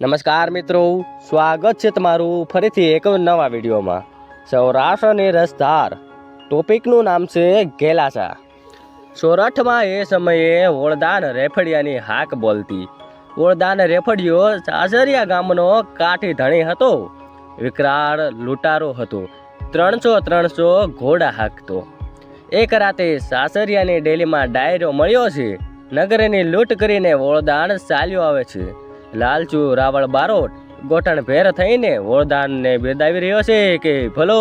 નમસ્કાર મિત્રો, સ્વાગત છે તમારું ફરીથી એક નવા વિડીયોમાં. સૌરાષ્ટ્રની રસધાર, ટોપિકનું નામ છે ગેલાસા સોરઠમાં એ સમયે વોળદાન રેફડિયાની હાક બોલતી. વોળદાન રેફડિયો સાસરિયા ગામનો કાઠી ધણી હતો. વિકરાળ લૂંટારો હતો. ત્રણસો ત્રણસો ઘોડા હાંકતો. એક રાતે સાસરિયાની ડેલીમાં ડાયરો મળ્યો છે. નગરની લૂંટ કરીને વોળદાન ચાલ્યો આવે છે. લાલચુ, રાવળ બારોટ, ગોઠણ ભેર થઈને વોળદાનને બિરદાવી રહ્યો છે કે ભલો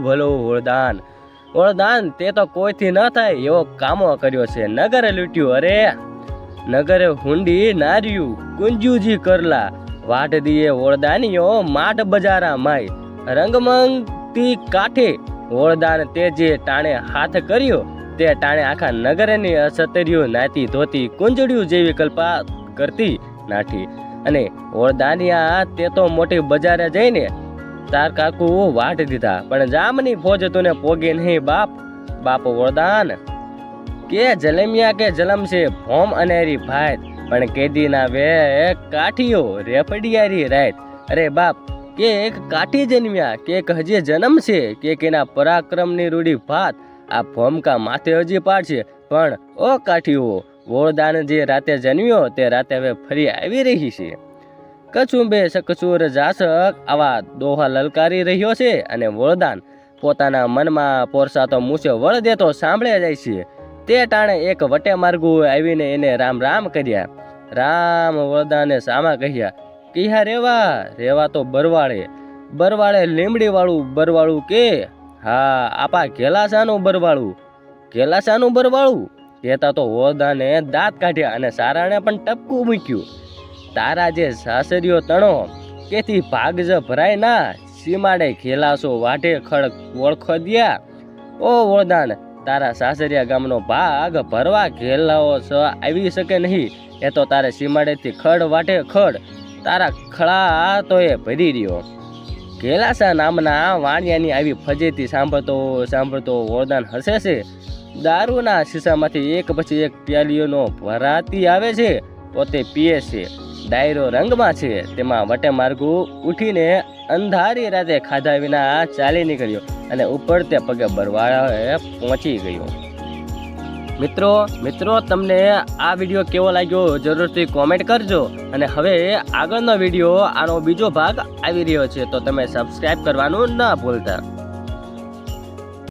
ભલો વોળદાન વોળદાન તે તો કોઈથી ન થાય એવો કામો કર્યો છે. નગરે લૂંટ્યું, અરે! નગરે હુંડી નાર્યું કુંજુજી કરલા. વાટ દીએ વોળદાનીઓ માટ બજારા માય રંગમંગતી કાઠે વોળદાન તે જે ટાણે હાથ કર્યો, તે ટાણે આખા નગરની અસતર્યું, નાતી ધોતી કુંજડ્યું જેવી કલ્પા કરતી નાઠી. અને વરદાનિયા તે તો મોટી બજારે જઈને તાર કાકુ વાટ દીધા. પણ જામની ફોજ તુને પોગી નહીં, બાપ. બાપ વરદાન કે જલમિયા કે જલમ છે ભોમ અનેરી ભાત. પણ કેદીના વે કાઠીઓ રેફડિયારી રાત. અરે બાપ કે એક કાઠી જન્મ્યા. કે એક હજી જન્મ છે કે કેના પરાક્રમની રૂડી ભાત. આ ભોમકા માથે હજી પાડશે. પણ ઓ કાઠીઓ વોળદાન જે રાતે જન્મ્યો તે રાતે હવે ફરી આવી રહી છે. કચુંબે કચુર જાસક આવા દોહા લલકારી રહ્યો છે અને વોળદાન પોતાના મનમાં પોરસાતો મૂછે વળ દેતો સાંભળે જાય છે. તે ટાણે એક વટે માર્ગુ આવીને એને રામ રામ કર્યા. રામ વળદાને સામા કહ્યા કહ્યા રેવા? રેવા તો બરવાળે. બરવાળે લીમડીવાળું બરવાળું કે? હા, આપા ઘેલાસાનું બરવાળું. ઘેલાસાનું બરવાળું? કહેતા તો હોદાને દાંત કાઢ્યા અને સારાને પણ ટપકું મૂક્યું. તારા જે સાસરીઓ તણો, કેથી ભાગ જ ભરાય ના? સીમાડે ખેલાસો વાઢે ખડ ઓળખો દ્યા ઓ વરદાન, તારા સાસરિયા ગામનો ભાગ ભરવા ઘેલાઓ સ આવી શકે નહીં. એ તો તારે સીમાડેથી ખડ વાટે ખડ. તારા ખળા તો એ ભરી રહ્યો. ઘેલાસા નામના વાણિયાની આવી ફજેતી સાંભળતો સાંભળતો વરદાન હસે છે. દારૂના શીશામાંથી એક પછી એક પ્યાલીઓનો ભરાતી આવે છે, પોતે પીએ છે. ડાયરો રંગમાં છે, તેમાં વટે માર્ગુ ઉઠીને અંધારી રાતે ખાધા વિના ચાલી નીકળ્યો અને ઉપર તે પગે બરવાળાએ પહોંચી ગયો. મિત્રો મિત્રો, તમને આ વીડિયો કેવો લાગ્યો જરૂરથી કોમેન્ટ કરજો. અને હવે આગળનો વીડિયો આનો બીજો ભાગ આવી રહ્યો છે, તો તમે સબસ્ક્રાઈબ કરવાનું ના ભૂલતા.